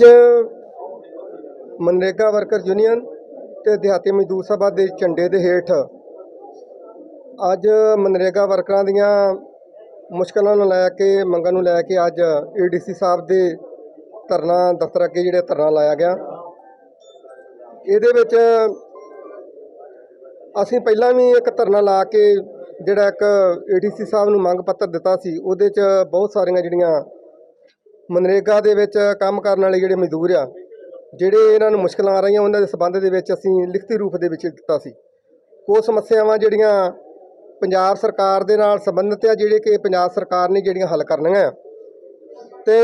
ਅੱਜ MNREGA worker union ਤੇ ਦਿਹਾਤੀ ਮਜ਼ਦੂਰ ਸਭਾ ਦੇ ਝੰਡੇ ਦੇ ਹੇਠ ਅੱਜ ਮਨਰੇਗਾ ਵਰਕਰਾਂ ਦੀਆਂ ਮੁਸ਼ਕਲਾਂ ਨੂੰ ਲੈ ਕੇ, ਮੰਗਾਂ ਨੂੰ ਲੈ ਕੇ ਅੱਜ ਏਡੀਸੀ ਸਾਹਿਬ ਦੇ ਧਰਨਾ, ਦਫ਼ਤਰ ਅੱਗੇ ਜਿਹੜੇ ਧਰਨਾ ਲਾਇਆ ਗਿਆ। ਇਹਦੇ ਵਿੱਚ ਅਸੀਂ ਪਹਿਲਾਂ ਵੀ ਇੱਕ ਧਰਨਾ ਲਾ ਕੇ ਜਿਹੜਾ ਇੱਕ ਏਡੀਸੀ ਸਾਹਿਬ ਨੂੰ ਮੰਗ ਪੱਤਰ ਦਿੱਤਾ ਸੀ, ਉਹਦੇ 'ਚ ਬਹੁਤ ਸਾਰੀਆਂ ਜਿਹੜੀਆਂ ਮਨਰੇਗਾ ਦੇ ਵਿੱਚ ਕੰਮ ਕਰਨ ਵਾਲੇ ਜਿਹੜੇ ਮਜ਼ਦੂਰ ਆ, ਜਿਹੜੇ ਇਹਨਾਂ ਨੂੰ ਮੁਸ਼ਕਲਾਂ ਆ ਰਹੀਆਂ, ਉਹਨਾਂ ਦੇ ਸਬੰਧ ਦੇ ਵਿੱਚ ਅਸੀਂ ਲਿਖਤੀ ਰੂਪ ਦੇ ਵਿੱਚ ਦਿੱਤਾ ਸੀ। ਉਹ ਸਮੱਸਿਆਵਾਂ ਜਿਹੜੀਆਂ ਪੰਜਾਬ ਸਰਕਾਰ ਦੇ ਨਾਲ ਸੰਬੰਧਿਤ ਆ, ਜਿਹੜੇ ਕਿ ਪੰਜਾਬ ਸਰਕਾਰ ਨੇ ਜਿਹੜੀਆਂ ਹੱਲ ਕਰਨੀਆਂ ਆ। ਤੇ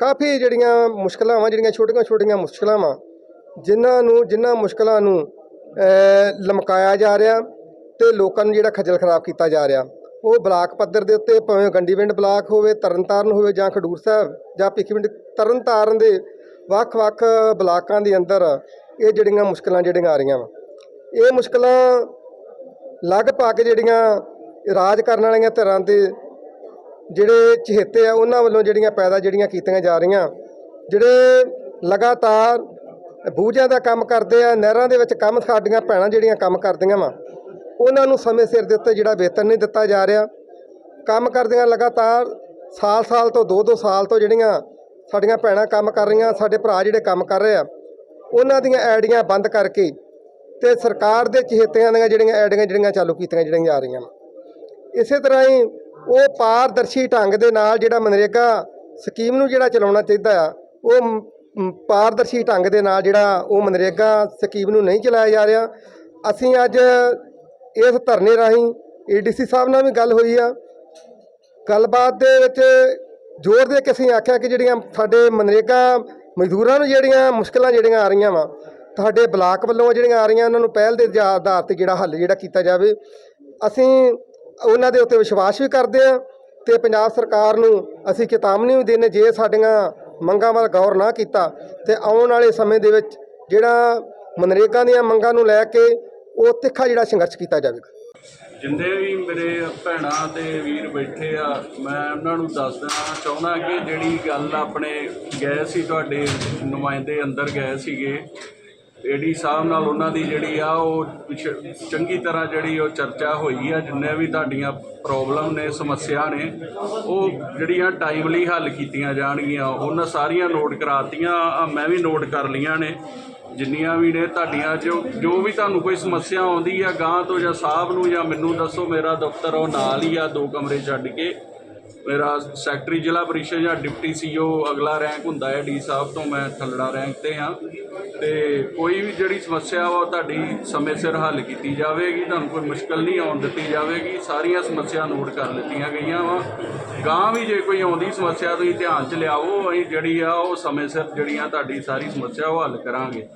ਕਾਫੀ ਜਿਹੜੀਆਂ ਮੁਸ਼ਕਲਾਂ ਵਾ ਜਿਹੜੀਆਂ ਛੋਟੀਆਂ ਛੋਟੀਆਂ ਮੁਸ਼ਕਲਾਂ ਵਾ ਜਿਨ੍ਹਾਂ ਨੂੰ, ਜਿਨ੍ਹਾਂ ਮੁਸ਼ਕਲਾਂ ਨੂੰ ਲਮਕਾਇਆ ਜਾ ਰਿਹਾ ਤੇ ਲੋਕਾਂ ਨੂੰ ਜਿਹੜਾ ਖੱਜਲ ਖਰਾਬ ਕੀਤਾ ਜਾ ਰਿਹਾ। ਉਹ ਬਲਾਕ ਪੱਧਰ ਦੇ ਉੱਤੇ ਭਾਵੇਂ ਗੰਡੀਵਿੰਡ ਬਲਾਕ ਹੋਵੇ, ਤਰਨਤਾਰਨ ਹੋਵੇ ਜਾਂ ਖਡੂਰ ਸਾਹਿਬ ਜਾਂ ਭਿੱਖੀਵਿੰਡ ਤਰਨਤਾਰਨ ਦੇ ਵੱਖ-ਵੱਖ ਬਲਾਕਾਂ ਦੇ ਅੰਦਰ ਇਹ ਜਿਹੜੀਆਂ ਮੁਸ਼ਕਲਾਂ ਜਿਹੜੀਆਂ ਆ ਰਹੀਆਂ ਵਾ। ਇਹ ਮੁਸ਼ਕਲਾਂ ਲਗਭਗ ਜਿਹੜੀਆਂ ਰਾਜ ਕਰਨ ਵਾਲੀਆਂ ਧਿਰਾਂ ਦੇ ਜਿਹੜੇ ਚਹੇਤੇ ਆ, ਉਹਨਾਂ ਵੱਲੋਂ ਜਿਹੜੀਆਂ ਪੈਦਾ ਜਿਹੜੀਆਂ ਕੀਤੀਆਂ ਜਾ ਰਹੀਆਂ। ਜਿਹੜੇ ਲਗਾਤਾਰ ਬੂਝਾਂ ਦਾ ਕੰਮ ਕਰਦੇ ਆ, ਨਹਿਰਾਂ ਦੇ ਵਿੱਚ ਕੰਮ ਸਾਡੀਆਂ ਭੈਣਾਂ ਜਿਹੜੀਆਂ ਕੰਮ ਕਰਦੀਆਂ ਵਾ ਉਹਨਾਂ ਨੂੰ ਸਮੇਂ ਸਿਰ ਦੇ ਉੱਤੇ ਜਿਹੜਾ ਵੇਤਨ ਨਹੀਂ ਦਿੱਤਾ ਜਾ ਰਿਹਾ। ਕੰਮ ਕਰਦਿਆਂ ਲਗਾਤਾਰ ਸਾਲ-ਸਾਲ ਤੋਂ 2-2 ਸਾਲ ਤੋਂ ਜਿਹੜੀਆਂ ਸਾਡੀਆਂ ਭੈਣਾਂ ਕੰਮ ਕਰ ਰਹੀਆਂ, ਸਾਡੇ ਭਰਾ ਜਿਹੜੇ ਕੰਮ ਕਰ ਰਹੇ ਆ, ਉਹਨਾਂ ਦੀਆਂ ਐਡੀਆਂ ਬੰਦ ਕਰਕੇ ਤੇ ਸਰਕਾਰ ਦੇ ਚਹੇਤਿਆਂ ਦੀਆਂ ਜਿਹੜੀਆਂ ਐਡੀਆਂ ਜਿਹੜੀਆਂ ਚਾਲੂ ਕੀਤੀਆਂ ਜਿਹੜੀਆਂ ਜਾ ਰਹੀਆਂ। ਇਸੇ ਤਰ੍ਹਾਂ ਹੀ ਉਹ ਪਾਰਦਰਸ਼ੀ ਢੰਗ ਦੇ ਨਾਲ ਜਿਹੜਾ ਮਨਰੇਗਾ ਸਕੀਮ ਨੂੰ ਜਿਹੜਾ ਚਲਾਉਣਾ ਚਾਹੀਦਾ ਆ, ਉਹ ਪਾਰਦਰਸ਼ੀ ਢੰਗ ਦੇ ਨਾਲ ਜਿਹੜਾ ਉਹ ਮਨਰੇਗਾ ਸਕੀਮ ਨੂੰ ਨਹੀਂ ਚਲਾਇਆ ਜਾ ਰਿਹਾ। ਅਸੀਂ ਅੱਜ ਇਸ ਧਰਨੇ ਰਾਹੀਂ ਏਡੀਸੀ ਸਾਹਿਬ ਨਾਲ ਵੀ ਗੱਲ ਹੋਈ ਆ। ਗੱਲਬਾਤ ਦੇ ਵਿੱਚ ਜ਼ੋਰ ਦੇ ਕੇ ਅਸੀਂ ਆਖਿਆ ਕਿ ਜਿਹੜੀਆਂ ਸਾਡੇ ਮਨਰੇਗਾ ਮਜ਼ਦੂਰਾਂ ਨੂੰ ਜਿਹੜੀਆਂ ਮੁਸ਼ਕਲਾਂ ਜਿਹੜੀਆਂ ਆ ਰਹੀਆਂ ਵਾ, ਤੁਹਾਡੇ ਬਲਾਕ ਵੱਲੋਂ ਜਿਹੜੀਆਂ ਆ ਰਹੀਆਂ, ਉਹਨਾਂ ਨੂੰ ਪਹਿਲ ਦੇ ਆਧਾਰ ਤੇ ਜਿਹੜਾ ਹੱਲ ਜਿਹੜਾ ਕੀਤਾ ਜਾਵੇ। ਅਸੀਂ ਉਹਨਾਂ ਦੇ ਉੱਤੇ ਵਿਸ਼ਵਾਸ ਵੀ ਕਰਦੇ ਆ ਤੇ ਪੰਜਾਬ ਸਰਕਾਰ ਨੂੰ ਅਸੀਂ ਚੇਤਾਵਨੀ ਵੀ ਦੇਣੇ ਜੇ ਸਾਡੀਆਂ ਮੰਗਾਂ ਵੱਲ ਗੌਰ ਨਾ ਕੀਤਾ ਤੇ ਆਉਣ ਵਾਲੇ ਸਮੇਂ ਦੇ ਵਿੱਚ ਜਿਹੜਾ ਮਨਰੇਗਾ ਦੀਆਂ ਮੰਗਾਂ ਨੂੰ ਲੈ ਕੇ ਉਹ ਤਿੱਖਾ ਜਿਹੜਾ ਸੰਘਰਸ਼ ਕੀਤਾ ਜਾਵੇਗਾ। ਜਿੰਨੇ ਵੀ ਮੇਰੇ ਭੈਣਾਂ ਤੇ ਵੀਰ ਬੈਠੇ ਆ, ਮੈਂ ਉਹਨਾਂ ਨੂੰ ਦੱਸ ਦੇਣਾ ਚਾਹੁੰਦਾ ਕਿ ਜਿਹੜੀ ਗੱਲ ਆਪਣੇ ਗਏ ਸੀ ਤੁਹਾਡੇ ਨੁਮਾਇੰਦੇ ਅੰਦਰ ਗਏ ਸੀਗੇ ਏਡੀ ਸਾਹਿਬ ਨਾਲ ਉਹਨਾਂ ਦੀ ਜਿਹੜੀ ਆ, ਉਹ ਪਿਛ- ਚੰਗੀ ਤਰ੍ਹਾਂ ਜਿਹੜੀ ਉਹ ਚਰਚਾ ਹੋਈ ਆ, ਜਿੰਨੇ ਵੀ ਤੁਹਾਡੀਆਂ ਪ੍ਰੋਬਲਮ ਨੇ, ਸਮੱਸਿਆ ਨੇ, ਉਹ ਜਿਹੜੀਆਂ ਟਾਈਮਲੀ ਹੱਲ ਕੀਤੀਆਂ ਜਾਣਗੀਆਂ, ਉਹਨਾਂ ਸਾਰੀਆਂ ਨੋਟ ਕਰਾਤੀਆਂ ਮੈਂ ਵੀ ਨੋਟ ਕਰ ਲਈਆਂ ਨੇ। ਜਿੰਨੀਆਂ ਵੀ ਨੇ ਤੁਹਾਡੀਆਂ, ਜੋ ਜੋ ਵੀ ਤੁਹਾਨੂੰ ਕੋਈ ਸਮੱਸਿਆ ਆਉਂਦੀ ਆ ਗਾਂ ਤੋਂ ਜਾਂ ਸਾਹਿਬ ਨੂੰ ਜਾਂ ਮੈਨੂੰ ਦੱਸੋ, ਮੇਰਾ ਦਫ਼ਤਰ ਉਹ ਨਾਲ ਹੀ ਆ, ਦੋ ਕਮਰੇ ਛੱਡ ਕੇ। ਮੇਰਾ ਸੈਕਟਰੀ ਜ਼ਿਲ੍ਹਾ ਪਰਿਸ਼ਦ ਜਾਂ ਡਿਪਟੀ ਸੀਓ ਅਗਲਾ ਰੈਂਕ ਹੁੰਦਾ ਹੈ ਡੀ ਸਾਹਿਬ ਤੋਂ ਮੈਂ ਥੱਲੜਾ ਰੈਂਕ ਤੇ ਹਾਂ। ਤੇ ਕੋਈ ਵੀ ਜਿਹੜੀ ਸਮੱਸਿਆ ਵਾ ਉਹ ਤੁਹਾਡੀ ਸਮੇਂ ਸਿਰ ਹੱਲ ਕੀਤੀ ਜਾਵੇਗੀ, ਤੁਹਾਨੂੰ ਕੋਈ ਮੁਸ਼ਕਲ ਨਹੀਂ ਆਉਣ ਦਿੱਤੀ ਜਾਵੇਗੀ। ਸਾਰੀਆਂ ਸਮੱਸਿਆ ਨੋਟ ਕਰ ਲਿੱਤੀਆਂ ਗਈਆਂ ਵਾ। ਗਾਂ ਵੀ ਜੇ ਕੋਈ ਆਉਂਦੀ ਸਮੱਸਿਆ ਤੁਸੀਂ ਧਿਆਨ ਚ ਲਿਆਓ, ਅਸੀਂ ਜਿਹੜੀ ਆ ਉਹ ਸਮੇਂ ਸਿਰ ਜਿਹੜੀਆਂ ਤੁਹਾਡੀ ਸਾਰੀ ਸਮੱਸਿਆ ਉਹ ਹੱਲ ਕਰਾਂਗੇ।